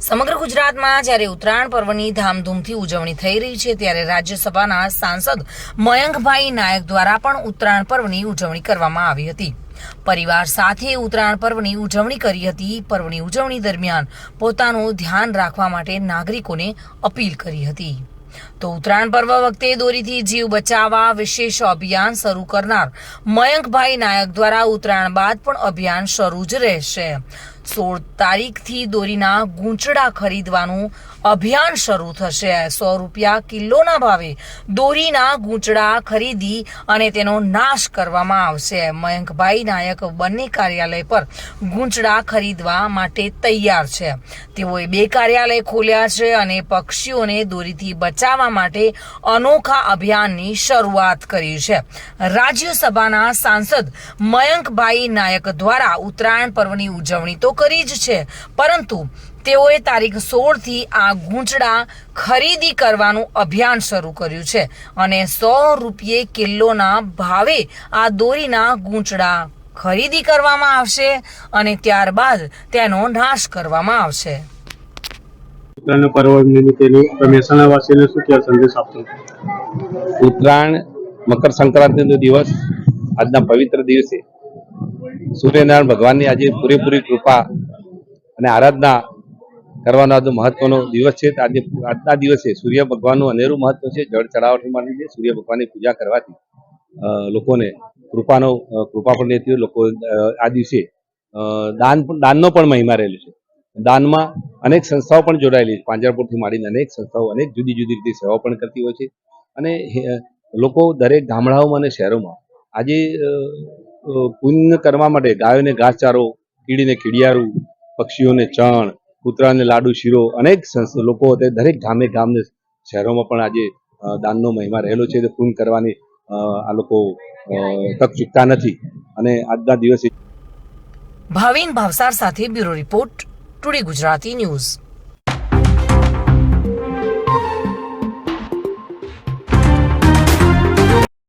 સમગ્ર ગુજરાતમાં જ્યારે ઉત્તરાયણ પર્વની ધામધૂમથી ઉજવણી થઈ રહી છે, ત્યારે રાજ્યસભાના સાંસદ મયંકભાઈ નાયક દ્વારા પણ ઉત્તરાયણ પર્વની ઉજવણી કરવામાં આવી હતી. પરિવાર સાથે ઉત્તરાયણ પર્વની ઉજવણી કરી હતી. પર્વની ઉજવણી દરમિયાન પોતાનું ધ્યાન રાખવા માટે નાગરિકોને અપીલ કરી હતી. તો ઉત્તરાયણ પર્વ વખતે દોરીથી જીવ બચાવવા વિશેષ અભિયાન શરૂ કરનાર મયંકભાઈ નાયક દ્વારા ઉત્તરાયણ બાદ પણ અભિયાન શરૂ જ રહેશે. સોળ તારીખથી દોરીના ગૂંચડા ખરીદવાનું અભિયાન શરૂ થશે. સો રૂપિયા કિલોના ભાવે દોરીના ગૂંચડા ખરીદી અને તેનો નાશ કરવામાં આવશે. મયંકભાઈ નાયક બંને કાર્યાલય પર ગૂંચડા ખરીદવા માટે તૈયાર છે. તેઓએ બે કાર્યાલય ખોલ્યા છે અને પક્ષીઓને દોરીથી બચાવવા માટે અનોખા અભિયાનની શરૂઆત કરી છે. રાજ્યસભાના સાંસદ મયંકભાઈ નાયક દ્વારા ઉત્તરાયણ પર્વની ઉજવણી તો કરી જ છે. પરંતુ તેઓએ તારીખ સોળથી આ ગૂંચડા ખરીદી કરવાનું અભિયાન શરૂ કર્યું છે અને સો રૂપિયે કિલોના ભાવે આ દોરીના ગૂંચડા ખરીદી કરવામાં આવશે અને ત્યારબાદ તેનો નાશ કરવામાં આવશે. ઉત્તરાયણ પર્વ નિમિત્તેનું મહેસાણા વાસીઓને શું કહેવા સંદેશ આપશો? ઉત્તરાયણ મકર સંક્રાંતિનો દિવસ આજના પવિત્ર દિવસે સૂર્યનારાયણ ભગવાનની આજે પૂરેપૂરી કૃપા અને આરાધના કરવાનો આજે મહત્વનો દિવસ છે. આજે આજના દિવસે સૂર્ય ભગવાનનું અનેરું મહત્વ છે. જળ ચડાવવાથી માંડીને સૂર્ય ભગવાનની પૂજા કરવાથી લોકોને કૃપાનો કૃપા પણ રહેતી હોય. લોકો આ દિવસે દાન દાનનો પણ મહિમા રહેલો છે. દાનમાં અનેક સંસ્થાઓ પણ જોડાયેલી છે. પાંજરાપોળથી માંડીને અનેક સંસ્થાઓ, અનેક જુદી જુદી રીતે સેવાઓ પણ કરતી હોય છે. અને લોકો દરેક ગામડાઓમાં અને શહેરોમાં આજે પુણ્ય કરવા માટે ગાયોને ઘાસચારો, કીડીને કીડિયારું પક્ષીઓને ચણ, કૂતરાને લાડુ, શીરો, અનેક લોકો દરેક ગામે ગામને શહેરોમાં પણ આજે દાનનો મહિમા રહેલો છે. તે પુણ્ય કરવાની આ લોકો તક ચૂકતા નથી. અને આજના દિવસે ભાવિન ભાવસાર સાથે bureau report today Gujarati news.